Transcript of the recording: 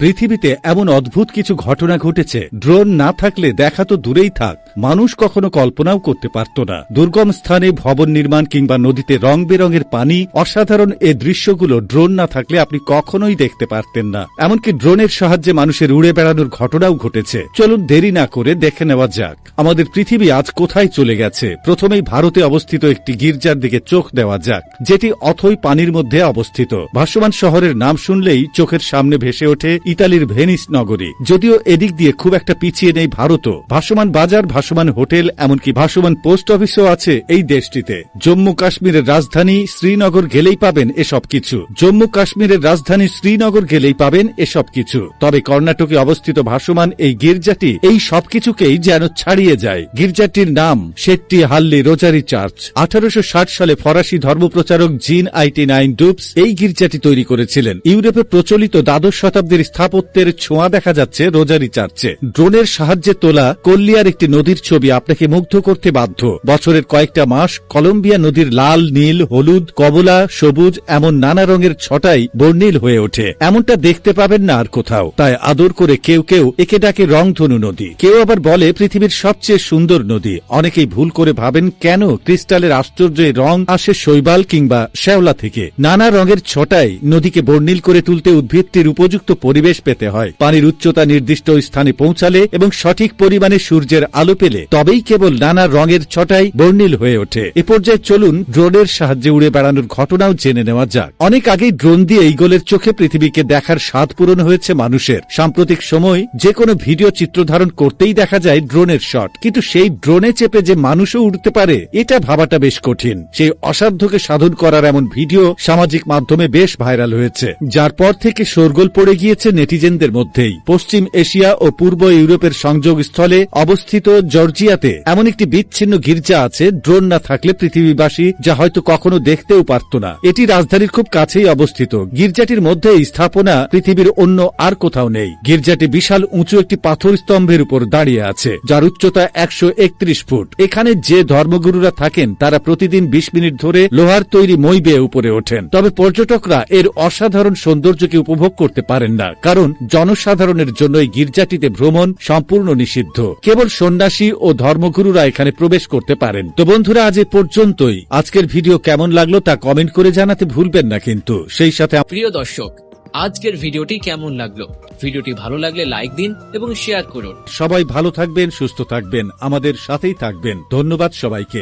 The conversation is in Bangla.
পৃথিবীতে এমন অদ্ভুত কিছু ঘটনা ঘটেছে, ড্রোন না থাকলে দেখা তো দূরেই থাক। মানুষ কখনো কল্পনাও করতে পারত না। দুর্গম স্থানে ভবন নির্মাণ কিংবা নদীতে রং বেরঙের পানি, অসাধারণ এ দৃশ্যগুলো ড্রোন না থাকলে আপনি কখনোই দেখতে পারতেন না। এমনকি ড্রোনের সাহায্যে মানুষের উড়ে বেড়ানোর ঘটনাও ঘটেছে। চলুন দেরি না করে দেখে নেওয়া যাক, আমাদের পৃথিবী আজ কোথায় চলে গেছে। প্রথমেই ভারতে অবস্থিত একটি গির্জার দিকে চোখ দেওয়া যাক, যেটি অথই পানির মধ্যে অবস্থিত। ভাসমান শহরের নাম শুনলেই চোখের সামনে ভেসে ওঠে ইতালির ভেনিস নগরী। যদিও এদিক দিয়ে খুব একটা পিছিয়ে নেই ভারতও। ভাসমান বাজার, ভাসমান হোটেল, এমনকি ভাসমান পোস্ট অফিসও আছে এই দেশটিতে। জম্মু কাশ্মীরের রাজধানী শ্রীনগর গেলেই পাবেন এসব কিছু। জম্মু কাশ্মীরের রাজধানী শ্রীনগর গেলেই পাবেন এসব কিছু। তবে কর্ণাটকে অবস্থিত ভাসমান এই গির্জাটি এই সবকিছুকেই যেন ছাড়িয়ে যায়। গির্জাটির নাম শেট্টি হাল্লি রোজারি চার্চ। আঠারোশো ষাট সালে ফরাসি ধর্মপ্রচারক জিন আইটি নাইন ডুপস এই গির্জাটি তৈরি করেছিলেন। ইউরোপে প্রচলিত দ্বাদশ শতাব্দীর স্থাপত্যের ছোঁয়া দেখা যাচ্ছে রোজারি চার্চে। ড্রোনের সাহায্যে তোলা কল্লিয়ার একটি নদীর ছবি আপনাকে মুগ্ধ করতে বাধ্য। বছরের কয়েকটা মাস কলম্বিয়া নদীর লাল, নীল, হলুদ, কমলা, সবুজ এমন নানা রঙের ছটাই বর্ণিল হয়ে ওঠে। এমনটা দেখতে পাবেন না আর কোথাও। তাই আদর করে কেউ কেউ একে ডাকে রংধনু নদী। কেউ আবার বলে পৃথিবীর সবচেয়ে সুন্দর নদী। অনেকেই ভুল করে ভাবেন কেন ক্রিস্টালের আশ্চর্য রং আসে শৈবাল কিংবা শ্যাওলা থেকে। নানা রঙের ছটাই নদীকে বর্ণিল করে তুলতে উদ্ভিদটির উপযুক্ত পরিবেশ পেতে হয়। পানির উচ্চতা নির্দিষ্ট স্থানে পৌঁছালে এবং সঠিক পরিমাণে সূর্যের আলো পেলে তবেই কেবল নানা রঙের ছটাই বর্ণিল হয়ে ওঠে। এ পর্যায়ে চলুন ড্রোনের সাহায্যে উড়ে বেড়ানোর ঘটনাও জেনে নেওয়া যাক। অনেক আগেই ড্রোন দিয়ে ইগলের চোখে পৃথিবীকে দেখার স্বাদ পূরণ হয়েছে মানুষের। সাম্প্রতিক সময় যে কোনো ভিডিও চিত্র ধারণ করতেই দেখা যায় ড্রোনের শট। কিন্তু সেই ড্রোনে চেপে যে মানুষও উঠতে পারে, এটা ভাবাটা বেশ কঠিন। সেই অসাধ্যকে সাধন করার এমন ভিডিও সামাজিক মাধ্যমে বেশ ভাইরাল হয়েছে। যার পর থেকে শোরগোল পড়ে গিয়েছে নেটিজেনদের মধ্যেই। পশ্চিম এশিয়া ও পূর্ব ইউরোপের সংযোগ স্থলে অবস্থিত জর্জিয়াতে এমন একটি বিচ্ছিন্ন গির্জা আছে, ড্রোন না থাকলে পৃথিবীবাসী যা হয়তো কখনো দেখতেও পারত না। এটি রাজধানীর খুব কাছেই অবস্থিত। গির্জাটির মধ্যে স্থাপনা পৃথিবীর অন্য আর কোথাও নেই। গির্জাটি বিশাল উঁচু একটি পাথর স্তম্ভের উপর দাঁড়িয়ে আছে, যার উচ্চতা একশো একত্রিশ ফুট। এখানে যে ধর্মগুরুরা থাকেন, তারা প্রতিদিন বিশ মিনিট ধরে লোহার তৈরি মই বেয়ে উপরে ওঠেন। তবে পর্যটকরা এর অসাধারণ সৌন্দর্যকে উপভোগ করতে পারেন না। কারণ জনসাধারণের জন্য এই গির্জাটিতে ভ্রমণ সম্পূর্ণ নিষিদ্ধ। কেবল সন্ন্যাসী ও ধর্মগুরুরা এখানে প্রবেশ করতে পারেন। তো বন্ধুরা আজ এ পর্যন্তই। আজকের ভিডিও কেমন লাগল তা কমেন্ট করে জানাতে ভুলবেন না কিন্তু। সেই সাথে প্রিয় দর্শক আজকের ভিডিওটি কেমন লাগল? ভিডিওটি ভালো লাগলে লাইক দিন এবং শেয়ার করুন। সবাই ভালো থাকবেন সুস্থ থাকবেন আমাদের সাথেই থাকবেন। ধন্যবাদ সবাইকে।